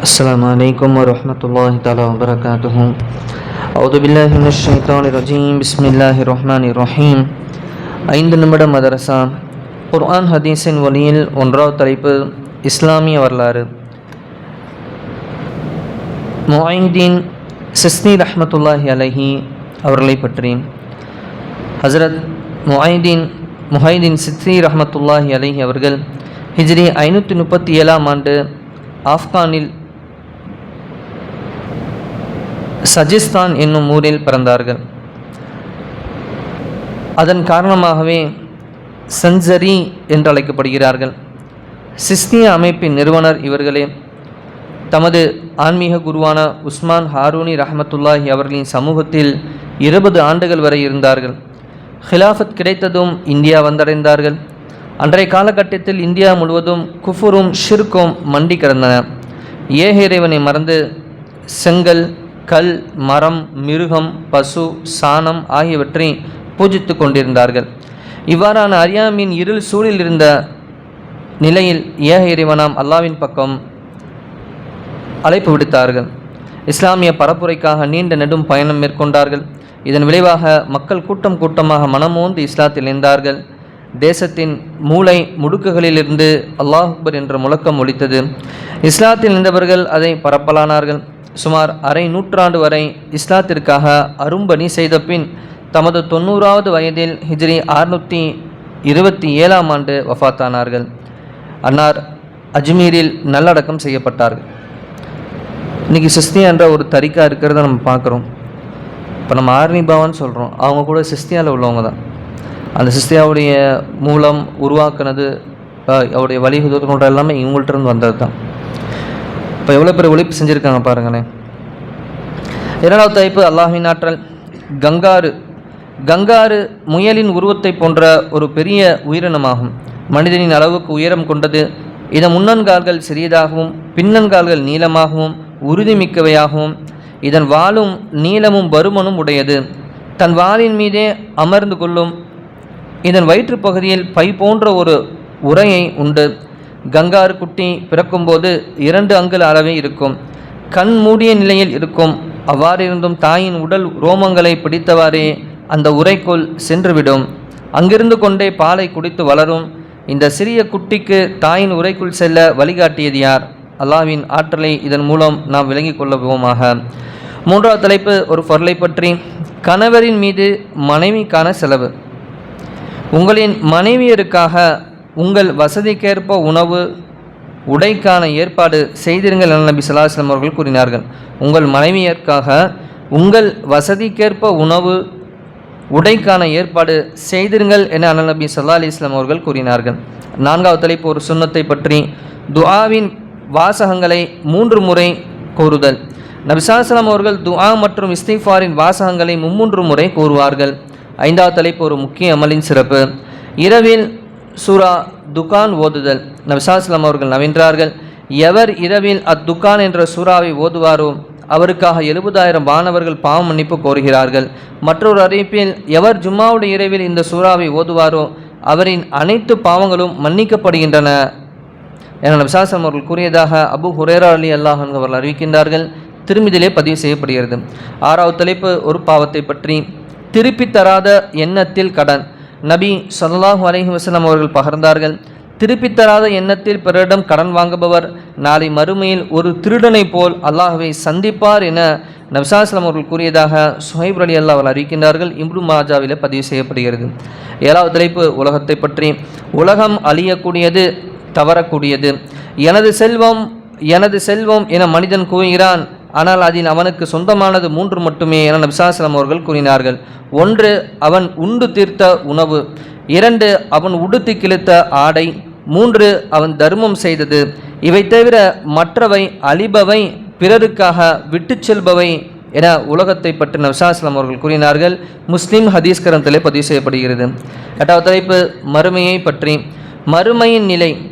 السلام عليكم ورحمة الله تعالى وبركاته أعوذ بالله من الشيطان الرجيم بسم الله الرحمن الرحيم ஐந்து நிமிட மதரசா குர்ஆன் ஹதீஸின் வழியில் ஒன்றாவது தலைப்பு இஸ்லாமிய வரலாறு முஐதீன் சிஸ்னி ரஹ்மத்துல்லாஹி அலஹி அவர்களை பற்றி ஹசரத் முஐதீன் முஹைதீன் சிஸ்னி ரஹ்மத்துல்லாஹி அலஹி அவர்கள் ஹிஜ்ரி ஐநூற்றி முப்பத்தி ஏழாம் ஆண்டு ஆப்கானில் சஜிஸ்தான் என்னும் ஊரில் பிறந்தார்கள். அதன் காரணமாகவே சன்சரி என்று அழைக்கப்படுகிறார்கள் சிஸ்னிய அமைப்பின் நிறுவனர் இவர்களே தமது ஆன்மீக குருவான உஸ்மான் ஹாரூனி ரஹமத்துல்லாஹி அவர்களின் சமூகத்தில் இருபது ஆண்டுகள் வரை இருந்தார்கள். ஹிலாஃபத் கிடைத்ததும் இந்தியா வந்தடைந்தார்கள். அன்றைய காலகட்டத்தில் இந்தியா முழுவதும் குஃபுரும் ஷிர்கும் மண்டி கிடந்தன. ஏக இறைவனை மறந்து செங்கல் கல் மரம் மிருகம் பசு சாணம் ஆகியவற்றை பூஜித்து கொண்டிருந்தார்கள். இவ்வாறான அறியாமையின் இருள் சூழில் இருந்த நிலையில் ஏக இறைவனாம் அல்லாவின் பக்கம் அழைப்பு விடுத்தார்கள். இஸ்லாமிய பரப்புரைக்காக நீண்ட நெடும் பயணம் மேற்கொண்டார்கள். இதன் விளைவாக மக்கள் கூட்டம் கூட்டமாக மனமோந்து இஸ்லாத்தில் இணைந்தார்கள் தேசத்தின் மூளை முடுக்குகளிலிருந்து அல்லாஹ் அக்பர் என்ற முழக்கம் ஒலித்தது. இஸ்லாத்தில் இருந்தவர்கள் அதை பரப்பலானார்கள். சுமார் அரை நூற்றாண்டு வரை இஸ்லாத்திற்காக அரும்பணி செய்த பின் தமது தொண்ணூறாவது வயதில் ஹிஜ்ரி அறுநூற்றி இருபத்தி ஏழாம் ஆண்டு வஃபாத்தானார்கள் அன்னார் அஜ்மீரில் நல்லடக்கம் செய்யப்பட்டார்கள். இன்றைக்கி சிஸ்தியான்ற ஒரு தரிக்கா இருக்கிறத நம்ம பார்க்குறோம். இப்போ நம்ம ஆர்னி பவன் சொல்கிறோம் அவங்க கூட சிஸ்தியாவில் உள்ளவங்க தான். அந்த சிஸ்தியாவுடைய மூலம் உருவாக்குனது அவருடைய வழிகுதல் எல்லாமே இவங்கள்ட்ட இருந்து வந்தது தான் இப்போ எவ்வளோ பேர் ஒழிப்பு செஞ்சுருக்காங்க பாருங்களேன் இரண்டாவது தலைப்பு அல்லாஹின் ஆற்றல். கங்காரு. கங்காரு முயலின் உருவத்தை போன்ற ஒரு பெரிய உயிரினமாகும். மனிதனின் அளவுக்கு உயரம் கொண்டது. இதன் முன்னன்கால்கள் சிறியதாகவும் பின்னன்கால்கள் நீளமாகவும் உறுதிமிக்கவையாகவும் இதன் வாலும் நீளமும் பருமனும் உடையது. தன் வாலின் மீதே அமர்ந்து கொள்ளும். இதன் வயிற்றுப்பகுதியில் பை போன்ற ஒரு உரையை உண்டு. கங்காரு குட்டி பிறக்கும்போது இரண்டு அங்குல அளவே இருக்கும். கண் மூடிய நிலையில் இருக்கும். அவ்வாறிருந்தும் தாயின் உடல் ரோமங்களை பிடித்தவாறே அந்த உரைக்குள் சென்றுவிடும். அங்கிருந்து கொண்டே பாலை குடித்து வளரும். இந்த சிறிய குட்டிக்கு தாயின் உரைக்குள் செல்ல வழிகாட்டியது யார்? அல்லாவின் ஆற்றலை இதன் மூலம் நாம் விளங்கிக் கொள்ளுவோமாக. மூன்றாவது தலைப்பு ஒரு பொருளை பற்றி. கணவரின் மீது மனைவிக்கான செலவு. உங்களின் மனைவியருக்காக உங்கள் வசதிக்கேற்ப உணவு உடைக்கான ஏற்பாடு செய்திருங்கள் என நபி சலாஹம் அவர்கள் கூறினார்கள். உங்கள் மனைவியருக்காக உங்கள் வசதிக்கேற்ப உணவு உடைக்கான ஏற்பாடு செய்திருங்கள் என அண்ணல் நபி சல்லா அலிஸ்லாம் அவர்கள் கூறினார்கள். நான்காவது தலைப்பு ஒரு சுண்ணத்தை பற்றி துஆவின் வாசகங்களை மூன்று முறை கூறுதல். நபிசாஸ்லாம் அவர்கள் துஆ மற்றும் இஸ்திஃபாரின் வாசகங்களை மும்மூன்று முறை கூறுவார்கள். ஐந்தாவது தலைப்பு ஒரு முக்கிய அமலின் சிறப்பு. இரவில் சூரா துகான் ஓதுதல். நபிசாஸ்லாம் அவர்கள் நவின்றார்கள். எவர் இரவில் அத்துகான் என்ற சூறாவை ஓதுவாரோ அவருக்காக எழுபதாயிரம் மாணவர்கள் பாவ மன்னிப்பு கோருகிறார்கள். மற்றொரு அறிவிப்பில் எவர் ஜும்மாவுடைய இரவில் இந்த சூறாவை ஓதுவாரோ அவரின் அனைத்து பாவங்களும் மன்னிக்கப்படுகின்றன. என விசாசம் அவர்கள் கூறியதாக அபு ஹுரேரா அலி அல்லாஹ் அவர்கள் அறிவிக்கின்றார்கள். திருமிதிலே பதிவு செய்யப்படுகிறது. ஆறாவது தலைப்பு ஒரு பாவத்தை பற்றி. திருப்பி தராத எண்ணத்தில் கடன். நபி ஸல்லல்லாஹு அலஹி வசலம் அவர்கள் பகர்ந்தார்கள். திருப்பித்தராத எண்ணத்தில் பிறரிடம் கடன் வாங்குபவர் நாளை மறுமையில் ஒரு திருடனைப் போல் அல்லாஹுவை சந்திப்பார் என நபிசாஸ்லாம் அவர்கள் கூறியதாக சுஹைப் அலி அல்லா அவர்கள் அறிவிக்கின்றார்கள். இம்ரு மாஜாவில் பதிவு செய்யப்படுகிறது. ஏழாவது தலைப்பு உலகத்தை பற்றி. உலகம் அழியக்கூடியது தவறக்கூடியது. எனது செல்வம் எனது செல்வம் என மனிதன் கூறுகிறான். ஆனால் அதில் அவனுக்கு சொந்தமானது மூன்று மட்டுமே என நபிசாசலம் அவர்கள் கூறினார்கள். ஒன்று அவன் உண்டு தீர்த்த உணவு. இரண்டு அவன் உடுத்தி கிழித்த ஆடை. மூன்று அவன் தர்மம் செய்தது. இவை தவிர மற்றவை அழிபவை பிறருக்காக விட்டு செல்பவை என உலகத்தை பற்றி நபிசாஸ்லாம் அவர்கள் கூறினார்கள். முஸ்லீம் ஹதீஸ் கரந்திலே பதிவு செய்யப்படுகிறது. எட்டாவது தலைப்பு மறுமையை பற்றி. மறுமையின் நிலை.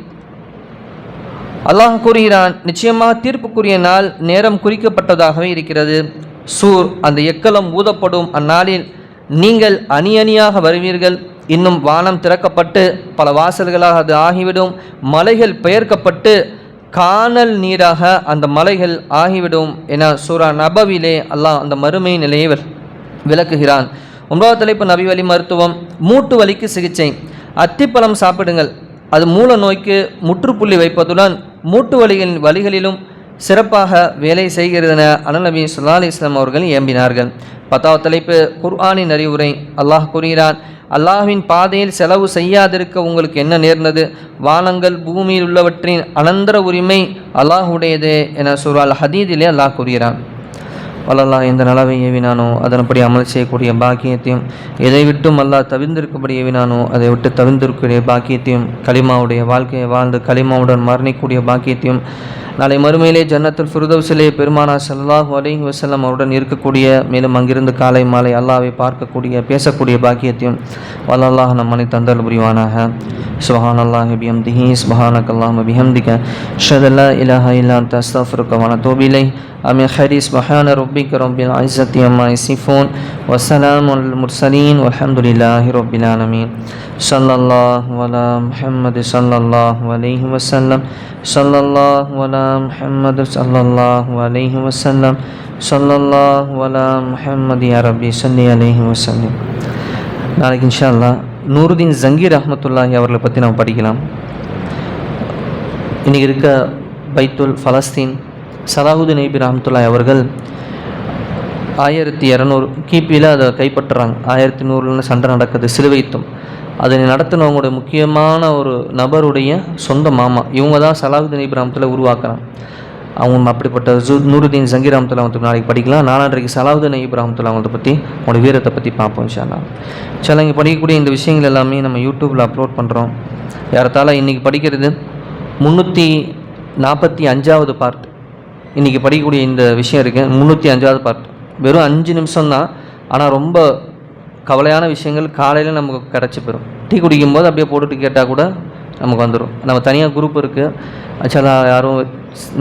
அல்லாஹ் கூறுகிறான் நிச்சயமாக தீர்ப்புக்குரிய நாள் நேரம் குறிக்கப்பட்டதாகவே இருக்கிறது. சூர் அந்த எக்கலம் ஊதப்படும் அந்நாளில் நீங்கள் அணி அணியாக வருவீர்கள். இன்னும் வானம் திறக்கப்பட்டு பல வாசல்களாக அது ஆகிவிடும். மலைகள் பெயர்க்கப்பட்டு காணல் நீராக அந்த மலைகள் ஆகிவிடும் என சூரா நபவிலே அல்லாஹ் அந்த மறுமை நிலையை விளக்குகிறான். ஒன்பதாவது தலைப்பு நபி வலி மருத்துவம் மூட்டு வலிக்கு சிகிச்சை. அத்திப்பழம் சாப்பிடுங்கள். அது மூல நோய்க்கு முற்றுப்புள்ளி வைப்பதுடன் மூட்டு வலிகளின் வழிகளிலும் சிறப்பாக வேலை செய்கிறது என அனநபி சுல்லா அலி இஸ்லாம் அவர்கள் ஏம்பினார்கள். பத்தாவது தலைப்பு குர்ஆனின் அறிவுரை. அல்லாஹ் கூறுகிறான் அல்லாஹ்வின் பாதையில் செலவு செய்யாதிருக்க உங்களுக்கு என்ன நேர்ந்தது? வானங்கள் பூமியில் உள்ளவற்றின் அனந்தர உரிமை அல்லாஹுடையது என சுரால் ஹதீதிலே அல்லாஹ் கூறுகிறான். வல்லல்லாஹ் எந்த நலவை ஏவினானோ அதன்படி அமல் செய்யக்கூடிய பாக்கியத்தையும் எதை விட்டும் அல்லாஹ் தவிர்ந்திருக்கபடி ஏவினானோ அதை விட்டு தவிர்ந்திருக்கக்கூடிய பாக்கியத்தையும் கலிமாவுடைய வாழ்க்கையை வாழ்ந்து கலிமாவுடன் மரணிக்கூடிய பாக்கியத்தையும் நாளை மறுமையிலே ஜன்னத்தில் ஃபிர்தௌஸிலே பெருமானா சல்லாஹூ அலைஹி வசல்லம் அவருடன் இருக்கக்கூடிய மேலும் அங்கிருந்து காலை மாலை அல்லாவை பார்க்கக்கூடிய பேசக்கூடிய பாக்கியத்தையும் வல்லல்லாஹ் நம் மனை தந்தல் புரிவானாக. சுபஹானல்லாஹி பிஹம்திஹி அல்லாஹ் பிஹம்திக அஷ்ஹது அல்லா இலாஹ இல்லா அன்த தோபிலை வ அத்தூபு இலைஹ் أمين خير سبحان ربك رب العزة عما يصفون وسلام على المرسلين والحمد لله رب العالمين صلى الله على محمد صلى الله عليه وسلم صلى الله على محمد صلى الله عليه وسلم صلى الله على محمد يا ربي صل عليه وسلم நாளைக்கு இன்ஷா அல்லாஹ் நூருதீன் ஜங்கீர் ரஹ்மத்துல்லாஹி அவர்களை பற்றி நம்ம படிக்கலாம் இன்றைக்கி இருக்க பைத்துல் ஃபலஸ்தீன் சலாஹுதீன் நபி ரஹமத்துல்லாய் அவர்கள் ஆயிரத்தி இரநூறு கிபியில் அதை கைப்பற்றுறாங்க. ஆயிரத்தி நூறுல சண்டை நடக்குது சிலுவைத்தும். அதனை நடத்தினவங்களுடைய முக்கியமான ஒரு நபருடைய சொந்த மாமா. இவங்க தான் சலாஹுதீன் நபி ரஹமத்துல்லாஹி உருவாக்குறாங்க. அவங்க அப்படிப்பட்ட ஜு நூருதீன் ஜங்கீர் ரஹமத்துல்லா வந்து நாளைக்கு படிக்கலாம். நாலாண்டரைக்கு சலாஹுதீன் நபி ரஹமத்துல்லா அவங்களை பற்றி அவங்களோட வீரத்தை பற்றி பார்ப்போம் இன்ஷால்லா சில இங்கே படிக்கக்கூடிய இந்த விஷயங்கள் எல்லாமே நம்ம யூடியூப்பில் அப்லோட் பண்ணுறோம் ஏறத்தாழ இன்றைக்கி படிக்கிறது முந்நூற்றி நாற்பத்தி அஞ்சாவது பார்ட் இன்றைக்கி படிக்கக்கூடிய இந்த விஷயம் இருக்குது முந்நூற்றி அஞ்சாவது பார்ட் வெறும் அஞ்சு நிமிஷம் தான் ஆனால் ரொம்ப கவலையான விஷயங்கள் காலையில் நமக்கு கிடச்சி போயிடும் டீ குடிக்கும்போது அப்படியே போட்டுட்டு கேட்டால் கூட நமக்கு வந்துடும் நம்ம தனியாக குரூப் இருக்குது ஆக்சுவலாக யாரும்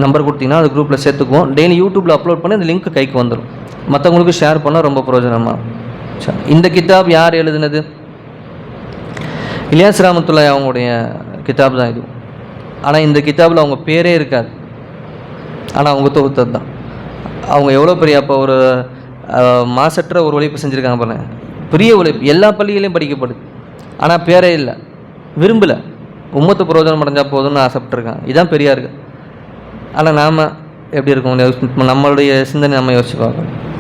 நம்பர் கொடுத்தீங்கன்னா அது குரூப்பில் சேர்த்துக்குவோம். டெய்லி யூடியூப்பில் அப்லோட் பண்ணி அந்த லிங்க் கைக்கு வந்துடும் மற்றவங்களுக்கு ஷேர் பண்ணால் ரொம்ப பிரயோஜனமாக இந்த கிதாப் யார் எழுதுனது? இலியாஸ் ராமத்துல்லாய் அவங்களுடைய கிதாப் தான் இது. ஆனால் இந்த கிதாபில் அவங்க பேரே இருக்காது. ஆனால் அவங்க தொகுத்தது தான். அவங்க எவ்வளோ பெரிய அப்போ ஒரு மாசற்ற ஒரு உழைப்பு செஞ்சுருக்காங்க பாருங்க. பெரிய உழைப்பு. எல்லா பள்ளிகளையும் படிக்கப்படுது. ஆனால் பேரே இல்லை. விரும்பலை. உம்மத்து புரோஜனம் அடைஞ்சால் போதும்னு ஆசைப்பட்டிருக்காங்க. இதுதான் பெரியாருக்கு. ஆனால் நாம் எப்படி இருக்கோம் யோசி- நம்மளுடைய சிந்தனை நம்ம யோசிச்சு பார்க்கணும்.